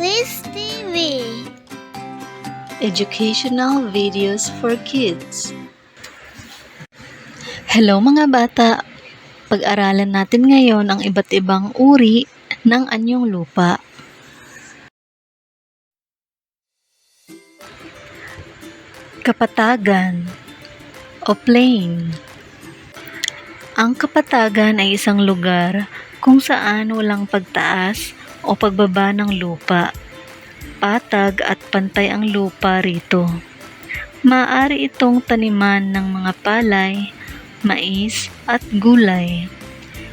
Please TV. Educational videos for kids. Hello mga bata! Pag-aralan natin ngayon ang iba't ibang uri ng anyong lupa. Kapatagan o plain. Ang kapatagan ay isang lugar kung saan walang pagtaas o pagbaba ng lupa patag at pantay ang lupa rito. Maaari itong taniman ng mga palay, mais at gulay.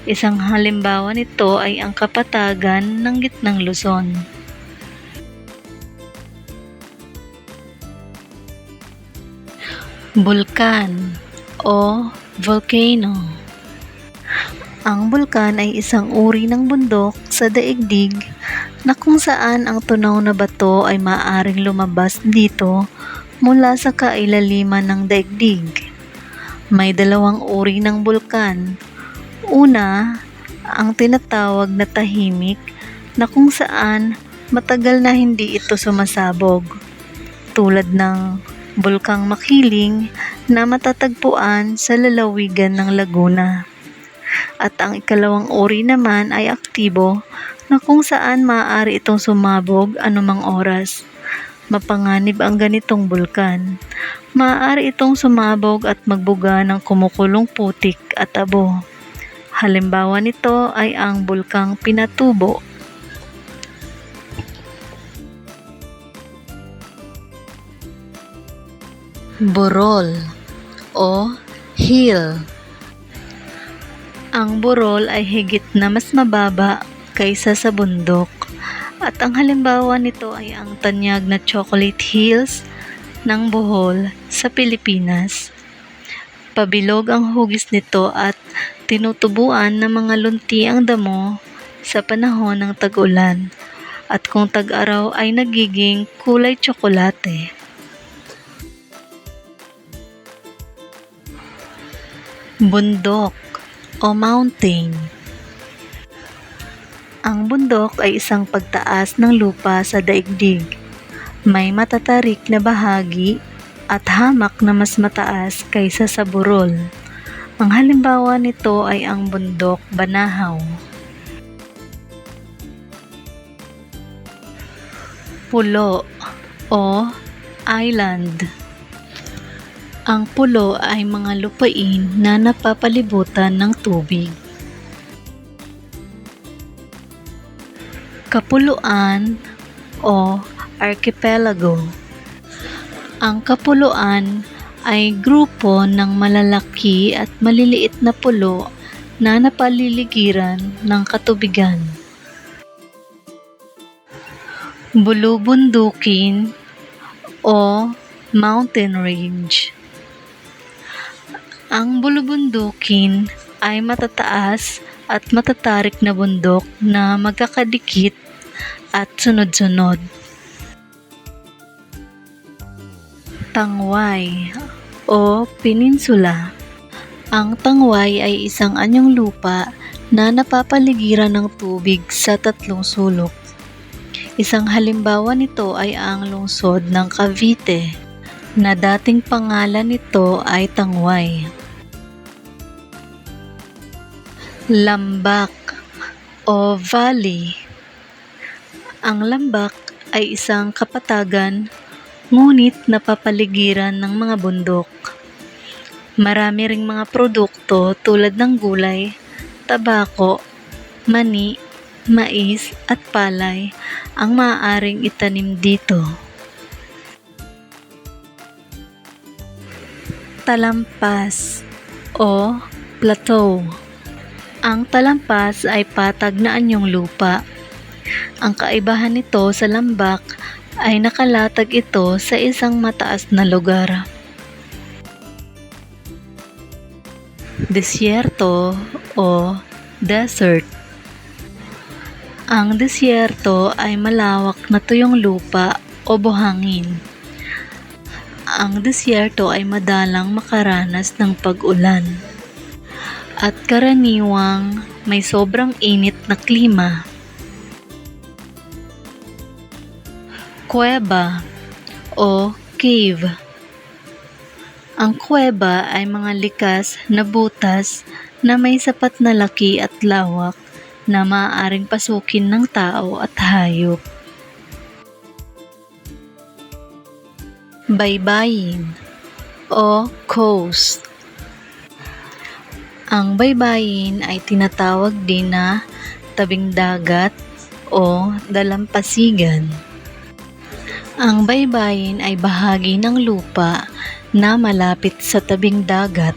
Isang halimbawa nito ay ang kapatagan ng gitnang Luzon. Bulkan o volcano. Ang bulkan ay isang uri ng bundok sa daigdig na kung saan ang tunaw na bato ay maaaring lumabas dito mula sa kailaliman ng daigdig. May dalawang uri ng bulkan. Una, ang tinatawag na tahimik na kung saan matagal na hindi ito sumasabog. Tulad ng bulkang makiling na matatagpuan sa lalawigan ng Laguna. At ang ikalawang uri naman ay aktibo na kung saan maaari itong sumabog anumang oras. Mapanganib ang ganitong bulkan. Maaari itong sumabog at magbuga ng kumukulong putik at abo. Halimbawa nito ay ang bulkang Pinatubo. Burol o hill. Ang burol ay higit na mas mababa kaysa sa bundok. At ang halimbawa nito ay ang tanyag na chocolate hills ng Bohol sa Pilipinas. Pabilog ang hugis nito at tinutubuan ng mga lunti ang damo sa panahon ng tag-ulan at kung tag-araw ay nagiging kulay tsokolate. Bundok o mountain. Ang bundok ay isang pagtaas ng lupa sa daigdig. May matatarik na bahagi at hamak na mas mataas kaysa sa burol. Ang halimbawa nito ay ang bundok Banahaw. Pulo o island. Ang pulo ay mga lupain na napapalibutan ng tubig. Kapuluan o archipelago. Ang kapuluan ay grupo ng malalaki at maliliit na pulo na napaliligiran ng katubigan. Bulubundukin o mountain range. Ang bulubundukin ay matataas at matatarik na bundok na magkakadikit at sunod-sunod. Tangway o peninsula. Ang tangway ay isang anyong lupa na napapaligiran ng tubig sa tatlong sulok. Isang halimbawa nito ay ang lungsod ng Cavite na dating pangalan nito ay Tangway. Lambak o valley. Ang lambak ay isang kapatagan ngunit napapaligiran ng mga bundok. Marami ring mga produkto tulad ng gulay, tabako, mani, mais at palay ang maaaring itanim dito. Talampas o plateau. Ang talampas ay patag na anyong lupa. Ang kaibahan nito sa lambak ay nakalatag ito sa isang mataas na lugar. Desierto o desert. Ang desierto ay malawak na tuyong lupa o buhangin. Ang desierto ay madalang makaranas ng pag-ulan at karaniwang may sobrang init na klima. kuweba o cave. Ang kuweba ay mga likas na butas na may sapat na laki at lawak na maaaring pasukin ng tao at hayop. Baybayin o coast. Ang baybayin ay tinatawag din na tabing dagat o dalampasigan. Ang baybayin ay bahagi ng lupa na malapit sa tabing dagat